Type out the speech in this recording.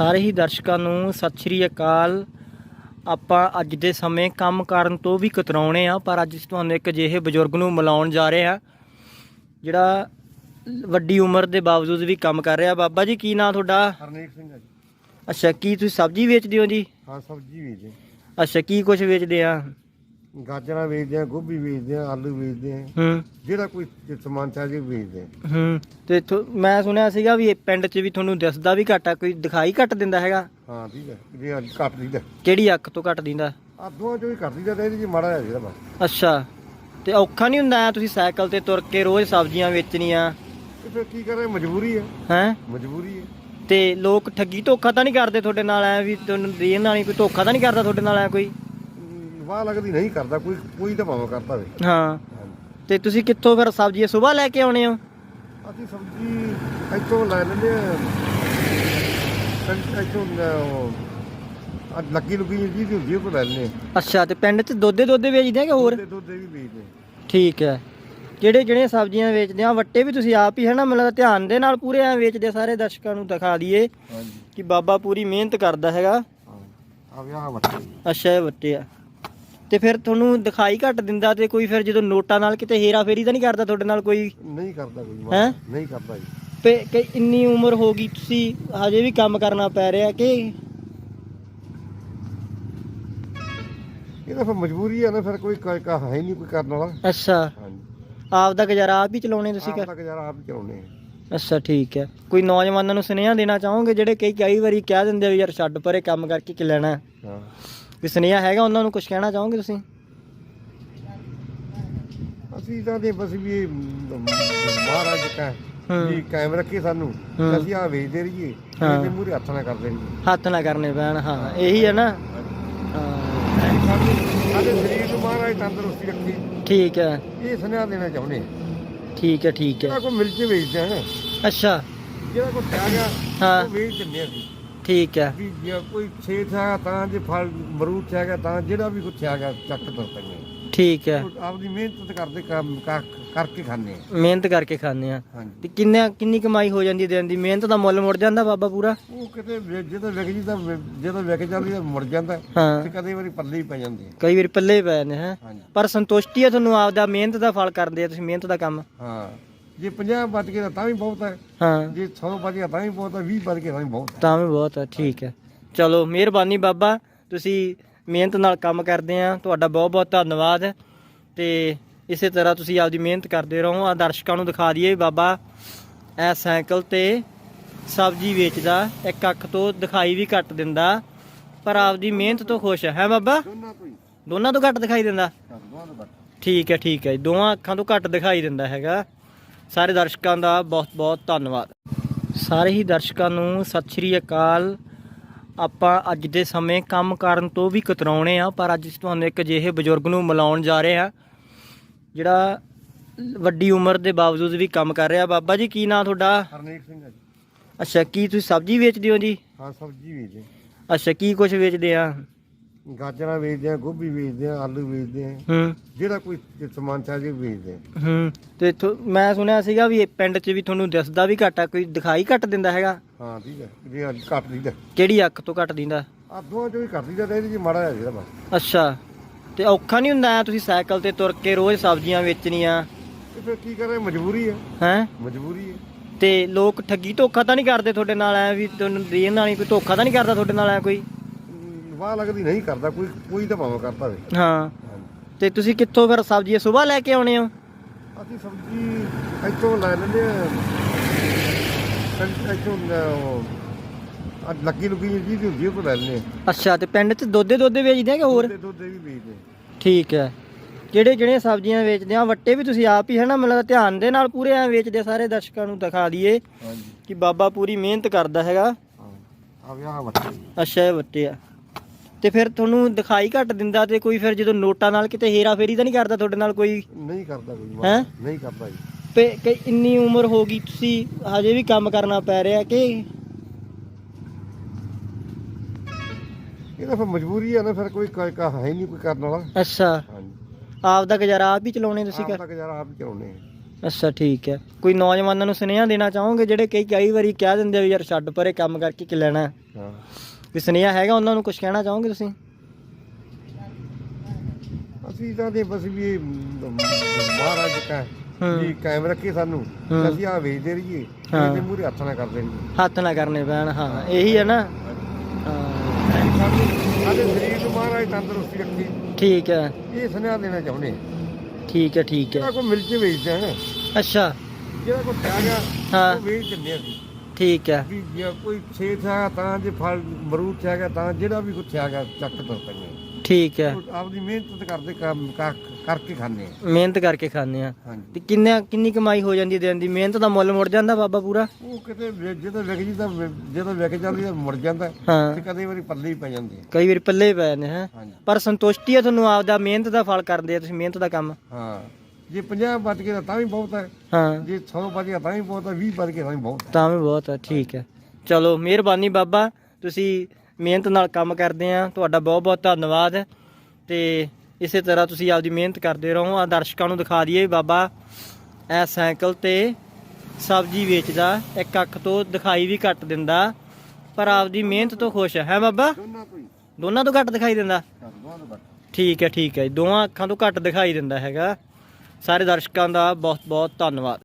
ਸਾਰੇ ਹੀ ਦਰਸ਼ਕਾਂ ਨੂੰ ਸਤਿ ਸ਼੍ਰੀ ਅਕਾਲ। ਆਪਾਂ ਅੱਜ ਦੇ ਸਮੇਂ ਕੰਮ ਕਰਨ ਤੋਂ ਵੀ ਕਤਰਾਉਣੇ ਆ ਪਰ ਅੱਜ ਤੁਹਾਨੂੰ ਇੱਕ ਅਜਿਹੇ ਬਜ਼ੁਰਗ ਨੂੰ ਮਿਲਾਉਣ ਜਾ ਰਹੇ ਆ ਜਿਹੜਾ ਵੱਡੀ ਉਮਰ ਦੇ ਬਾਵਜੂਦ ਵੀ ਕੰਮ ਕਰ ਰਿਹਾ। ਬਾਬਾ ਜੀ ਕੀ ਨਾਂ ਤੁਹਾਡਾ? ਹਰਨੇਕ ਸਿੰਘ ਆ ਜੀ। ਅੱਛਾ ਕੀ ਤੁਸੀਂ ਸਬਜ਼ੀ ਵੇਚਦੇ ਹੋ ਜੀ? ਹਾਂ ਸਬਜ਼ੀ ਵੇਚਦੇ ਅੱਛਾ ਕੀ ਕੁਝ ਵੇਚਦੇ ਆ? ਗਾਜਰਾਂ ਵੇਚਦੇ ਆ ਗੋਭੀ ਵੇਚਦੇ ਆ ਆਲੂ ਵੇਚਦੇ ਆ। ਹੂੰ। ਜਿਹੜਾ ਕੋਈ ਸਮਾਨ ਚਾਹੀਏ ਵੇਚਦੇ ਆ। ਹੂੰ। ਤੇ ਥੋ- ਮੈਂ ਸੁਣਿਆ ਸੀਗਾ ਵੀ ਇਹ ਪਿੰਡ 'ਚ ਵੀ ਤੁਹਾਨੂੰ ਦਿਸਦਾ ਵੀ ਘੱਟ ਆ ਕੋਈ ਦਿਖਾਈ ਘੱਟ ਦਿੰਦਾ ਹੈਗਾ? ਹਾਂ ਠੀਕ ਹੈ। ਜੇ ਅੱਜ ਕੱਟ ਲਈਦਾ ਕਿਹੜੀ ਅੱਖ ਤੋਂ ਘੱਟ ਦਿੰਦਾ? ਆ ਦੋਹਾਂ ਚੋਂ ਹੀ ਕੱਟ ਲਈਦਾ ਤੇ ਇਹਦੇ ਜੀ ਮਾੜਾ ਜਿਹਾ ਜਿਹੜਾ ਬਸ ਅੱਛਾ। ਤੇ ਔਖਾ ਨਹੀਂ ਹੁੰਦਾ ਐਂ ਤੁਸੀਂ ਸਾਈਕਲ ਤੇ ਤੁਰ ਕੇ ਰੋਜ਼ ਸਬਜ਼ੀਆਂ ਵੇਚਣੀਆਂ? ਤੇ ਫਿਰ ਕੀ ਕਰੇ ਮਜਬੂਰੀ ਹੈ ਹੈ? ਮਜਬੂਰੀ ਹੈ ਤੇ ਲੋਕ ਠੱਗੀ ਧੋਖਾ ਤਾਂ ਨਹੀਂ ਕਰਦੇ ਤੁਹਾਡੇ ਨਾਲ ਐ ਵੀ ਤੁਹਾਨੂੰ ਦੇਣ ਨਾਲ ਨਹੀਂ ਕੋਈ ਧੋਖਾ ਤਾਂ ਨਹੀਂ ਕਰਦਾ ਤੁਹਾਡੇ ਨਾਲ ਐ ਕੋਈ? ਵਾਹ ਲੱਗਦੀ ਨਹੀਂ ਕਰਦਾ ਕੋਈ ਕੋਈ ਤਾਂ ਭਾਵੇਂ ਕਰਦਾ ਵੇ। ਹਾਂ। ਤੇ ਤੁਸੀਂ ਕਿੱਥੋਂ ਫਿਰ ਸਬਜ਼ੀ ਸਵੇਰ ਲੈ ਕੇ ਆਉਣੇ ਹੋ? ਅਸੀਂ ਸਬਜ਼ੀ ਇੱਥੋਂ ਲੈ ਲੈਂਦੇ ਆ। ਸਬਜ਼ੀ ਇੱਥੋਂ ਆ ਲੱਗੀ ਲੁੱਗੀ ਜੀ ਦੀ ਹੁੰਦੀ ਉਹ ਲੈ ਲੈਂਦੇ ਆ। ਅੱਛਾ ਤੇ ਪਿੰਡ 'ਚ ਦੋਦੇ ਦੋਦੇ ਵੇਚਦੇ ਆ ਕਿ ਹੋਰ? ਦੁੱਧ ਦੁੱਧ ਦੇ ਵੀ ਵੇਚਦੇ ਆ। ਠੀਕ ਹੈ। ਜਿਹੜੇ ਜਿਹੜੇ ਸਬਜ਼ੀਆਂ ਵੇਚਦੇ ਆ? ਵੱਟੇ ਵੀ ਤੁਸੀਂ ਆਪ ਹੀ ਹੈ ਨਾ ਮਤਲਬ ਧਿਆਨ ਦੇ ਨਾਲ ਪੂਰੇ ਐ ਵੇਚਦੇ ਆ, ਸਾਰੇ ਦਰਸ਼ਕਾਂ ਨੂੰ ਦਿਖਾ ਦਈਏ ਹਾਂਜੀ। ਕਿ ਬਾਬਾ ਪੂਰੀ ਮਿਹਨਤ ਕਰਦਾ ਹੈਗਾ। ਹਾਂ। ਆ ਵਿਆਹ ਵੱਟੇ। ਅੱਛਾ ਇਹ ਵੱਟੇ ਆ। ਤੇ ਫਿਰ ਤੁਹਾਨੂੰ ਦਿਖਾਈ ਘੱਟ ਦਿੰਦਾ ਤੇ ਕੋਈ ਫਿਰ ਜਦੋਂ ਨੋਟਾਂ ਨਾਲ ਕਿਤੇ ਹੇਰਾ ਫੇਰੀ ਤਾਂ ਨਹੀਂ ਕਰਦਾ ਤੁਹਾਡੇ ਨਾਲ ਕੋਈ? ਨਹੀਂ ਕਰਦਾ ਕੋਈ ਹੈਂ? ਨਹੀਂ ਕਰਦਾ ਜੀ। ਤੇ ਕਿ ਇੰਨੀ ਉਮਰ ਹੋ ਗਈ ਤੁਸੀਂ ਹਜੇ ਵੀ ਕੰਮ ਕਰਨਾ ਪੈ ਰਿਹਾ ਕਿ? ਇਹ ਤਾਂ ਫਿਰ ਮਜਬੂਰੀ ਹੈ ਨਾ ਫਿਰ ਕੋਈ ਕ- ਕ- ਹੈ ਨਹੀਂ ਕੋਈ ਕਰਨ ਵਾਲਾ। ਅੱਛਾ। ਹਾਂਜੀ। ਆਪ ਦਾ ਗੁਜ਼ਾਰਾ ਆਪ ਹੀ ਚਲਾਉਣੇ ਤੁਸੀਂ ਆਪ ਕਰ ਯਾਰ ਆਪ ਹੀ ਚਲਾਉਣੇ ਆ। ਅੱਛਾ ਠੀਕ ਹੈ। ਕੋਈ ਨੌਜਵਾਨਾਂ ਨੂੰ ਸੁਨੇਹਾ ਦੇਣਾ ਚਾਹੋਗੇ ਜਿਹੜੇ ਕਈ ਕਈ ਵਾਰੀ ਕਹਿ ਦਿੰਦੇ ਆ ਵੀ ਯਾਰ ਛੱਡ ਪਰੇ ਕੰਮ ਕਰਕੇ ਕੀ ਲੈਣਾ? ਹੈ? ਹਾਂ। ਕੋਈ ਸੁਨੇਹਾ ਹੈਗਾ ਉਹਨਾਂ ਨੂੰ ਕੁਝ ਕਹਿਣਾ ਚਾਹੋਗੇ ਤੁਸੀਂ? ਅਸੀਂ ਤਾਂ ਦੇ ਬਸ ਵੀ ਇਹ ਮਹਾਰਾਜ ਕਾ। ਵੀ ਕਾਇਮ ਰੱਖੇ ਸਾਨੂੰ ਹੂੰ। ਅਸੀਂ ਆ ਵੇਚਦੇ ਰਹੀਏ ਹਾਂ। ਇਹਦੇ ਮੂਰੇ ਹੱਥ ਨਾ ਕਰਦੇ ਰਹੀਏ ਹੱਥ ਨਾ ਕਰਨੇ ਪੈਣ ਹਾਂ ਇਹੀ ਹੈ ਨਾ। ਹਾਂ। ਸਾਨੂੰ ਸਾਡੇ ਸਰੀਰ ਨੂੰ ਮਹਾਰਾਜ ਤੰਦਰੁਸਤੀ ਰੱਖੇ। ਠੀਕ ਹੈ। ਇਹ ਸੁਨੇਹਾ ਦੇਣਾ ਚਾਹੁੰਦੇ ਠੀਕ ਹੈ ਠੀਕ ਜਿਹੜਾ ਹੈ ਕੋਈ ਮਿਲ ਕੇ ਵੇਚਦੇ ਆ ਅੱਛਾ। ਜਿਹੜਾ ਕੋਈ ਖਾ ਗਿਆ ਹਾਂ। ਉਹ ਵੇਚ ਦਿੰਦੇ ਅਸੀਂ। ਠੀਕ ਹੈ। ਵੀ ਜੇ ਕੋਈ ਸੇਬ ਹੈਗਾ ਤਾਂ ਜੇ ਫਲ ਮਰੂਦ ਹੈਗਾ ਤਾਂ ਜਿਹੜਾ ਵੀ ਕੁਛ ਹੈਗਾ ਚੱਕ ਤੁਰ ਪੈਂਦੇ। ਠੀਕ ਹੈ। ਆਪਦੀ ਮਿਹਨਤ ਕਰਦੇ ਕੰਮ ਕਰ- ਕਰਕੇ ਖਾਂਦੇ ਆ। ਮਿਹਨਤ ਕਰਕੇ ਖਾਂਦੇ ਆ। ਹਾਂਜੀ। ਤੇ ਕਿੰਨਾ ਕਿੰਨੀ ਕਮਾਈ ਹੋ ਜਾਂਦੀ ਹੈ ਦਿਨ ਦੀ? ਮਿਹਨਤ ਦਾ ਮੁੱਲ ਮੁੜ ਜਾਂਦਾ ਬਾਬਾ ਪੂਰਾ? ਉਹ ਕਿਤੇ ਵੇ- ਜਦੋਂ ਵਿਕ ਜੀ ਤਾਂ ਵਿ- ਜਦੋਂ ਵਿਕ ਜਾਂਦੀ ਤਾਂ ਮੁੜ ਜਾਂਦਾ। ਹਾਂ। ਤੇ ਕਦੇ ਵਾਰੀ ਪੱਲੇ ਹੀ ਪੈ ਜਾਂਦੇ ਆ। ਕਈ ਵਾਰ ਪੱਲੇ ਹੀ ਪੈ ਜਾਂਦੇ ਹੈ। ਹਾਂਜੀ। ਪਰ ਸੰਤੁਸ਼ਟੀ ਹੈ ਤੁਹਾਨੂੰ ਆਪਦਾ ਮਿਹਨਤ ਦਾ ਫਲ ਕਰਦੇ ਆ ਤੁਸੀਂ ਮਿਹਨਤ ਦਾ ਕੰਮ। ਹਾਂ। ਜੇ 50 ਬਚ ਗਏ ਤਾਂ ਵੀ ਬਹੁਤ ਹੈ। ਹਾਂ। ਜੇ 100 ਬਚ ਗਿਆ ਤਾਂ ਵੀ ਬਹੁਤ ਹੈ 20 ਬਚ ਗਏ ਤਾਂ ਵੀ ਬਹੁਤ ਹੈ। ਤਾਂ ਵੀ ਬਹੁਤ ਹੈ ਠੀਕ ਹੈ। ਚਲੋ ਮਿਹਰਬਾਨੀ ਬਾਬਾ ਤੁਸੀਂ ਮਿਹਨਤ ਨਾਲ ਕੰਮ ਕਰਦੇ ਆ। ਤੁਹਾਡਾ ਬਹੁਤ ਬਹੁਤ ਧੰਨਵਾਦ। ਤੇ ਇਸੇ ਤਰ੍ਹਾਂ ਤੁਸੀਂ ਆਪਦੀ ਮਿਹਨਤ ਕਰਦੇ ਰਹੋ। ਆ ਦਰਸ਼ਕਾਂ ਨੂੰ ਦਿਖਾ ਦਈਏ ਬਾਬਾ ਇਹ ਸਾਈਕਲ ਤੇ ਸਬਜ਼ੀ ਵੇਚਦਾ ਇੱਕ ਅੱਖ ਤੋਂ ਦਿਖਾਈ ਵੀ ਘੱਟ ਦਿੰਦਾ ਪਰ ਆਪਦੀ ਮਿਹਨਤ ਤੋਂ ਖੁਸ਼ ਹੈ। ਹੈ ਬਾਬਾ? ਦੋਨਾਂ ਤੋਂ ਹੀ। ਦੋਨਾਂ ਤੋਂ ਘੱਟ ਦਿਖਾਈ ਦਿੰਦਾ? ਤੋਂ ਠੀਕ ਹੈ ਠੀਕ ਹੈ। ਦੋਵਾਂ ਅੱਖਾਂ ਤੋਂ ਘੱਟ ਦਿਖਾਈ ਦਿੰਦਾ ਹੈਗਾ। ਸਾਰੇ ਦਰਸ਼ਕਾਂ ਦਾ ਬਹੁਤ ਬਹੁਤ ਧੰਨਵਾਦ। ਸਾਰੇ ਹੀ ਦਰਸ਼ਕਾਂ ਨੂੰ ਸਤਿ ਸ਼੍ਰੀ ਅਕਾਲ। ਆਪਾਂ ਅੱਜ ਦੇ ਸਮੇਂ ਕੰਮ ਕਰਨ ਤੋਂ ਵੀ ਕਤਰਾਉਣੇ ਆ ਪਰ ਅੱਜ ਤੁਹਾਨੂੰ ਇੱਕ ਅਜਿਹੇ ਬਜ਼ੁਰਗ ਨੂੰ ਮਿਲਾਉਣ ਜਾ ਰਹੇ ਆ ਜਿਹੜਾ ਵੱਡੀ ਉਮਰ ਦੇ ਬਾਵਜੂਦ ਵੀ ਕੰਮ ਕਰ ਰਿਹਾ। ਬਾਬਾ ਜੀ ਕੀ ਨਾਂ ਤੁਹਾਡਾ? ਹਰਨੇਕ ਸਿੰਘ ਆ ਜੀ। ਅੱਛਾ ਕੀ ਤੁਸੀਂ ਸਬਜ਼ੀ ਵੇਚਦੇ ਹੋ ਜੀ? ਹਾਂ ਸਬਜ਼ੀ ਵੇਚਦੇ ਅੱਛਾ ਕੀ ਕੁਝ ਵੇਚਦੇ ਆ? ਗਾਜਰਾਂ ਵੇਚਦੇ ਆ ਗੋਭੀ ਵੇਚਦੇ ਆ ਆਲੂ ਵੇਚਦੇ ਆ। ਹੂੰ। ਜਿਹੜਾ ਕੋਈ ਸਮਾਨ ਚਾਹੀਏ ਵੇਚਦੇ ਆ। ਹੂੰ। ਤੇ ਥੋ- ਮੈਂ ਸੁਣਿਆ ਸੀਗਾ ਵੀ ਇਹ ਪਿੰਡ 'ਚ ਵੀ ਤੁਹਾਨੂੰ ਦਿਸਦਾ ਵੀ ਘੱਟ ਆ ਕੋਈ ਦਿਖਾਈ ਘੱਟ ਦਿੰਦਾ ਹੈਗਾ? ਹਾਂ ਠੀਕ ਹੈ। ਜੇ ਅੱਜ ਕੱਟ ਲਈਦਾ ਕਿਹੜੀ ਅੱਖ ਤੋਂ ਘੱਟ ਦਿੰਦਾ? ਆ ਦੋਹਾਂ ਚੋਂ ਹੀ ਕੱਟ ਲਈਦਾ ਤੇ ਇਹਦੇ ਜੀ ਮਾੜਾ ਜਿਹਾ ਜਿਹੜਾ ਬਸ ਅੱਛਾ। ਤੇ ਔਖਾ ਨਹੀਂ ਹੁੰਦਾ ਐਂ ਤੁਸੀਂ ਸਾਈਕਲ ਤੇ ਤੁਰ ਕੇ ਰੋਜ਼ ਸਬਜ਼ੀਆਂ ਵੇਚਣੀਆਂ? ਤੇ ਫਿਰ ਕੀ ਕਰੇ ਮਜਬੂਰੀ ਹੈ ਹੈ? ਮਜਬੂਰੀ ਹੈ ਤੇ ਲੋਕ ਠੱਗੀ ਧੋਖਾ ਤਾਂ ਨਹੀਂ ਕਰਦੇ ਤੁਹਾਡੇ ਨਾਲ ਐ ਵੀ ਤੁਹਾਨੂੰ ਦੇਣ ਨਾਲ ਕੋਈ ਧੋਖਾ ਤਾਂ ਨਹੀਂ ਕਰਦਾ ਤੁਹਾਡੇ ਨਾਲ ਐ ਕੋਈ? ਵਾਹ ਲੱਗਦੀ ਨਹੀਂ ਕਰਦਾ ਕੋਈ ਕੋਈ ਤਾਂ ਭਾਵੇਂ ਕਰਦਾ ਵੇ। ਹਾਂ। ਤੇ ਤੁਸੀਂ ਕਿੱਥੋਂ ਫਿਰ ਸਬਜ਼ੀ ਸਵੇਰ ਲੈ ਕੇ ਆਉਣੇ ਹੋ? ਅਸੀਂ ਸਬਜ਼ੀ ਇੱਥੋਂ ਲੈ ਲੈਂਦੇ ਆ ਇੱਥੋਂ ਲੈ ਉਹ ਆ ਲੱਗੀ ਲੁੱਗੀ ਜੀ ਦੀ ਹੁੰਦੀ ਉਹ ਲੈ ਲੈਂਦੇ ਅੱਛਾ ਤੇ ਪਿੰਡ 'ਚ ਦੋਦੇ ਦੋਦੇ ਵੇਚਦੇ ਆ ਕਿ ਹੋਰ? ਦੁੱਧ ਦੇ- ਦੁੱਧ ਦੇ ਵੀ ਵੇਚਦੇ। ਠੀਕ ਹੈ। ਜਿਹੜੇ ਜਿਹੜੇ ਸਬਜ਼ੀਆਂ ਵੇਚਦੇ ਆ ਵੱਟੇ ਵੀ ਤੁਸੀਂ ਆਪ ਹੀ ਹੈ ਨਾ ਮਤਲਬ ਧਿਆਨ ਦੇ ਨਾਲ ਪੂਰੇ ਐ ਵੇਚਦੇ ਸਾਰੇ ਦਰਸ਼ਕਾਂ ਨੂੰ ਦਿਖਾ ਦਈਏ ਹਾਂਜੀ। ਕਿ ਬਾਬਾ ਪੂਰੀ ਮਿਹਨਤ ਕਰਦਾ ਹੈਗਾ। ਹਾਂ। ਆ ਵਿਆਹ ਵੱਟੇ। ਅੱਛਾ ਇਹ ਵੱਟੇ ਆ। ਤੇ ਫਿਰ ਤੁਹਾਨੂੰ ਦਿਖਾਈ ਘੱਟ ਦਿੰਦਾ ਤੇ ਕੋਈ ਫਿਰ ਜਦੋਂ ਨੋਟਾਂ ਨਾਲ ਕਿਤੇ ਹੇਰਾ ਫੇਰੀ ਤਾਂ ਨਹੀਂ ਕਰਦਾ ਤੁਹਾਡੇ ਨਾਲ ਕੋਈ? ਨਹੀਂ ਕਰਦਾ ਕੋਈ ਹੈਂ? ਨਹੀਂ ਕਰਦਾ ਜੀ। ਤੇ ਕਿ ਇੰਨੀ ਉਮਰ ਹੋ ਗਈ ਤੁਸੀਂ ਹਜੇ ਵੀ ਕੰਮ ਕਰਨਾ ਪੈ ਰਿਹਾ ਕਿ? ਇਹ ਤਾਂ ਫਿਰ ਮਜਬੂਰੀ ਹੈ ਨਾ ਫਿਰ ਕੋਈ ਕ- ਕ- ਹੈ ਨਹੀਂ ਕੋਈ ਕਰਨ ਵਾਲਾ। ਅੱਛਾ। ਹਾਂਜੀ। ਆਪ ਦਾ ਗੁਜ਼ਾਰਾ ਆਪ ਹੀ ਚਲਾਉਣੇ ਤੁਸੀਂ ਆਪ ਕਰ ਤੱਕ ਯਾਰ ਆਪ ਹੀ ਚਲਾਉਣੇ ਆ। ਅੱਛਾ ਠੀਕ ਹੈ। ਕੋਈ ਨੌਜਵਾਨਾਂ ਨੂੰ ਸੁਨੇਹਾ ਦੇਣਾ ਚਾਹੋਗੇ ਜਿਹੜੇ ਕਈ ਕਈ ਵਾਰੀ ਕਹਿ ਦਿੰਦੇ ਆ ਵੀ ਯਾਰ ਛੱਡ ਪਰੇ ਕੰਮ ਕਰਕੇ ਕੀ ਲੈਣਾ? ਹੈ? ਹਾਂ। ਕੋਈ ਸੁਨੇਹਾ ਹੈਗਾ ਉਹਨਾਂ ਨੂੰ ਕੁਝ ਕਹਿਣਾ ਚਾਹੋਗੇ ਤੁਸੀਂ? ਅਸੀਂ ਤਾਂ ਦੇ ਬਸ ਵੀ ਇਹ ਮਹਾਰਾਜ ਕਾ ਹੂੰ। ਵੀ ਕਾਇਮ ਰੱਖੇ ਸਾਨੂੰ। ਹੂੰ। ਅਸੀਂ ਆ ਵੇਚਦੇ ਰਹੀਏ ਹਾਂ। ਇਹਦੇ ਮੂਹਰੇ ਹੱਥ ਨਾ ਕਰਦੇ ਰਹੀਏ ਹੱਥ ਨਾ ਕਰਨੇ ਪੈਣ ਹਾਂ ਇਹੀ ਹੈ ਨਾ। ਹਾਂ। ਸਾਨੂੰ ਸਾਡੇ ਸਰੀਰ ਨੂੰ ਮਹਾਰਾਜ ਤੰਦਰੁਸਤੀ ਰੱਖੇ। ਠੀਕ ਹੈ। ਇਹ ਸੁਨੇਹਾ ਦੇਣਾ ਚਾਹੁੰਦੇ ਹਾਂ। ਠੀਕ ਹੈ ਠੀਕ ਜਿਹੜਾ ਹੈ ਕੋਈ ਮਿਲ ਕੇ ਵੇਚਦਾ ਹੈ ਅੱਛਾ। ਜਿਹੜਾ ਕੋਈ ਗਿਆ ਹਾਂ। ਉਹ ਵੇਚ ਦਿੰਦੇ ਅਸੀਂ। ਠੀਕ ਹੈ। ਵੀ ਜੇ ਕੋਈ ਸੇਬ ਹੈਗਾ ਤਾਂ ਜੇ ਫਲ ਮਰੂਦ ਹੈਗਾ ਤਾਂ ਜਿਹੜਾ ਵੀ ਕੁਛ ਹੈਗਾ ਚੱਕ ਤੁਰ ਪੈਂਦੇ ਠੀਕ ਹੈ। ਆਪਦੀ ਮਿਹਨਤ ਕਰਦੇ ਕੰਮ ਕਰ- ਕਰਕੇ ਖਾਂਦੇ ਆ। ਮਿਹਨਤ ਕਰਕੇ ਖਾਂਦੇ ਆ। ਹਾਂਜੀ। ਤੇ ਕਿੰਨੇ ਕਿੰਨੀ ਕਮਾਈ ਹੋ ਜਾਂਦੀ ਹੈ ਦਿਨ ਦੀ? ਮਿਹਨਤ ਦਾ ਮੁੱਲ ਮੁੜ ਜਾਂਦਾ ਬਾਬਾ ਪੂਰਾ? ਉਹ ਕਿਤੇ ਵੇ- ਜਦੋਂ ਵਿਕ ਜੀ ਤਾਂ ਵਿ- ਜਦੋਂ ਵਿਕ ਜਾਂਦੀ ਤਾਂ ਮੁੜ ਜਾਂਦਾ। ਤੇ ਹਾਂ ਕਦੇ ਵਾਰੀ ਪੱਲੇ ਹੀ ਪੈ ਜਾਂਦੇ ਆ। ਕਈ ਵਾਰ ਪੱਲੇ ਹੀ ਪੈ ਜਾਂਦੇ ਹੈ। ਹਾਂਜੀ। ਪਰ ਸੰਤੁਸ਼ਟੀ ਹੈ ਤੁਹਾਨੂੰ ਆਪਦਾ ਮਿਹਨਤ ਦਾ ਫਲ ਕਰਦੇ ਆ ਤੁਸੀਂ ਮਿਹਨਤ ਦਾ ਕੰਮ? ਹਾਂ। ਜੇ 50 ਬਚ ਗਏ ਤਾਂ ਵੀ ਬਹੁਤ ਹੈ। ਹਾਂ। ਜੇ 100 ਬਚ ਗਿਆ ਤਾਂ ਵੀ ਬਹੁਤ ਹੈ 20 ਬਚ ਗਏ ਤਾਂ ਵੀ ਬਹੁਤ ਹੈ। ਤਾਂ ਵੀ ਬਹੁਤ ਹੈ ਠੀਕ ਹੈ। ਚਲੋ ਮਿਹਰਬਾਨੀ ਬਾਬਾ ਤੁਸੀਂ ਮਿਹਨਤ ਨਾਲ ਕੰਮ ਕਰਦੇ ਆ। ਤੁਹਾਡਾ ਬਹੁਤ ਬਹੁਤ ਧੰਨਵਾਦ। ਤੇ ਇਸੇ ਤਰ੍ਹਾਂ ਤੁਸੀਂ ਆਪਦੀ ਮਿਹਨਤ ਕਰਦੇ ਰਹੋ। ਆ ਦਰਸ਼ਕਾਂ ਨੂੰ ਦਿਖਾ ਦਈਏ ਬਾਬਾ ਇਹ ਸਾਈਕਲ ਤੇ ਸਬਜ਼ੀ ਵੇਚਦਾ ਇੱਕ ਅੱਖ ਤੋਂ ਦਿਖਾਈ ਵੀ ਘੱਟ ਦਿੰਦਾ ਪਰ ਆਪਦੀ ਮਿਹਨਤ ਤੋਂ ਖੁਸ਼ ਹੈ। ਹੈ ਬਾਬਾ? ਦੋਨਾਂ ਤੋਂ ਹੀ। ਦੋਨਾਂ ਤੋਂ ਘੱਟ ਦਿਖਾਈ ਦਿੰਦਾ? ਤੋਂ ਠੀਕ ਹੈ ਠੀਕ ਹੈ। ਦੋਵਾਂ ਅੱਖਾਂ ਤੋਂ ਘੱਟ ਦਿਖਾਈ ਦਿੰਦਾ ਹੈਗਾ। ਸਾਰੇ ਦਰਸ਼ਕਾਂ ਦਾ ਬਹੁਤ ਬਹੁਤ ਧੰਨਵਾਦ।